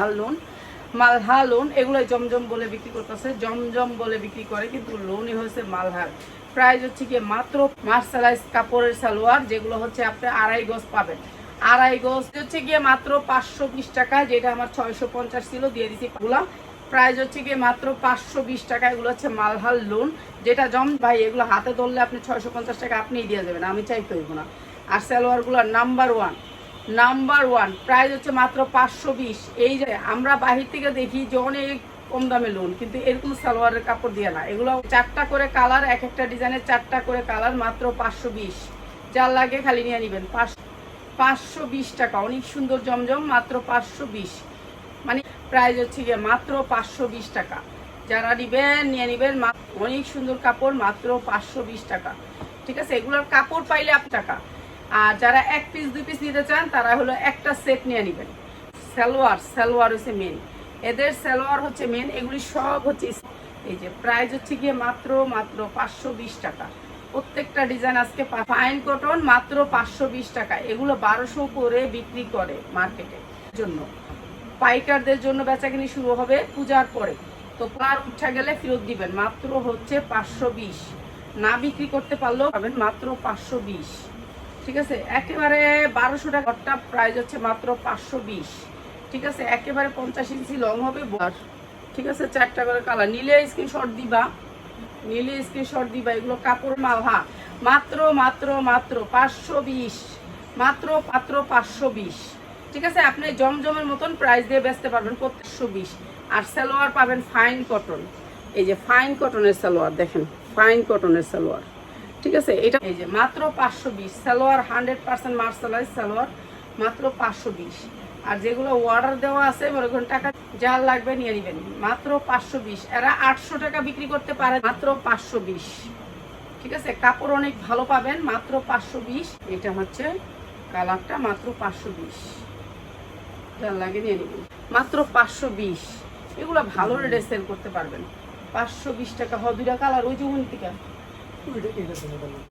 Malhar loan মালহা loan এগুলো জমজম বলে বিক্রি করতেছে, জমজম বলে বিক্রি করে, কিন্তু লোনই হচ্ছে মালহার প্রাইস হচ্ছে গিয়ে মাত্র মার্শালাইজ কাপড়ের সালোয়ার, যেগুলো হচ্ছে আপনি আড়াই গজ পাবেন। আড়াই গজ হচ্ছে গিয়ে মাত্র পাঁচশো বিশ টাকা, যেটা আমার ছয়শো পঞ্চাশ ছিল, দিয়ে দিচ্ছি গুলা প্রাইস হচ্ছে গিয়ে মাত্র পাঁচশো বিশ টাকা, এগুলো হচ্ছে মালহাল লোন যেটা জম, ভাই, এগুলো হাতে ধরলে আপনি ছয়শো পঞ্চাশ টাকা আপনিই দিয়ে দেবেন, আমি চাইতে হইব না। আর সালোয়ারগুলো number one number one, price হচ্ছে মাত্র পাঁচশো বিশ। এই যে, আমরা বাহির থেকে দেখি যে অনেক কম দামে লোন কিন্তু এরকম সালোয়ারের কাপড় দিয়ে না। এগুলো চারটা করে কালার এক একটা ডিজাইনের চারটা করে কালার মাত্র পাঁচশো বিশ। যার লাগে খালি নিয়ে নেবেন। পাঁচ পাঁচশো বিশ টাকা, অনেক সুন্দর জমজম, মাত্র পাঁচশো বিশ। মানে প্রাইস হচ্ছে গিয়ে মাত্র পাঁচশো বিশ টাকা। যারা নিবেন, নিয়ে নিবেন অনেক সুন্দর কাপড়, মাত্র পাঁচশো বিশ টাকা। ঠিক আছে? এগুলোর কাপড় পাইলে আপ টাকা। আর যারা এক পিস দুই পিস নিতে চান, তারা হলো একটা সেট নিয়ে নেবেন। সালোয়ার সালোয়ার হচ্ছে মেন এদের সালোয়ার হচ্ছে মেন এগুলি সব হচ্ছে এই যে প্রাইস হচ্ছে গিয়ে মাত্র মাত্র পাঁচশো বিশ টাকা। প্রত্যেকটা ডিজাইন আজকে ফাইন কটন মাত্র পাঁচশো বিশ টাকা। এগুলো বারোশো করে বিক্রি করে মার্কেটে জন্য পাইকারদের জন্য বেচাকিনি শুরু হবে পূজার পরে। তো পার উঠা গেলে ফেরত দিবেন। মাত্র হচ্ছে পাঁচশো বিশ। না বিক্রি করতে পারলেও পাবেন মাত্র পাঁচশো বিশ। ঠিক আছে? একেবারে বারোশো টাকা প্রাইস হচ্ছে মাত্র পাঁচশো বিশ। ঠিক আছে? একেবারে পঞ্চাশ ইঞ্চি লং হবে বর ঠিক আছে? চারটা করে কালার নিলে স্ক্রিনশট দিবা। নিলে স্ক্রিনশট দিবা। এগুলো কাপড় মাল। হ্যাঁ মাত্র মাত্র মাত্র পাঁচশো বিশ। মাত্র মাত্র পাঁচশো বিশ। ঠিক আছে? আপনি জমজমের মতন প্রাইস দিয়ে বেচতে পারবেন প্রত্যেকশো বিশ। আর সালোয়ার পাবেন ফাইন কটন এই যে ফাইন কটনের সালোয়ার দেখেন। ফাইন কটনের সালোয়ার। ঠিক আছে? এটা এই যে মাত্র পাঁচশো বিশ, সালোয়ার হান্ড্রেড পার্সেন্ট সালোয়ার, মাত্র পাঁচশো বিশ। আর যেগুলো অর্ডার দেওয়া আছে, মনে করেন টাকা যা লাগবে নিয়ে মাত্র পাঁচশো বিশ, এরা আটশো টাকা বিক্রি করতে পারে, মাত্র পাঁচশো বিশ। ঠিক আছে? কাপড় অনেক ভালো পাবেন, মাত্র পাঁচশো বিশ। এটা হচ্ছে কালারটা, মাত্র পাঁচশো বিশ। যার লাগে নিয়ে নেবেন। মাত্র পাঁচশো বিশ। এগুলো ভালো রেটে সেল করতে পারবেন। পাঁচশো বিশ টাকা, হয়, দুইটা কালার, ওই যে উনি থেকে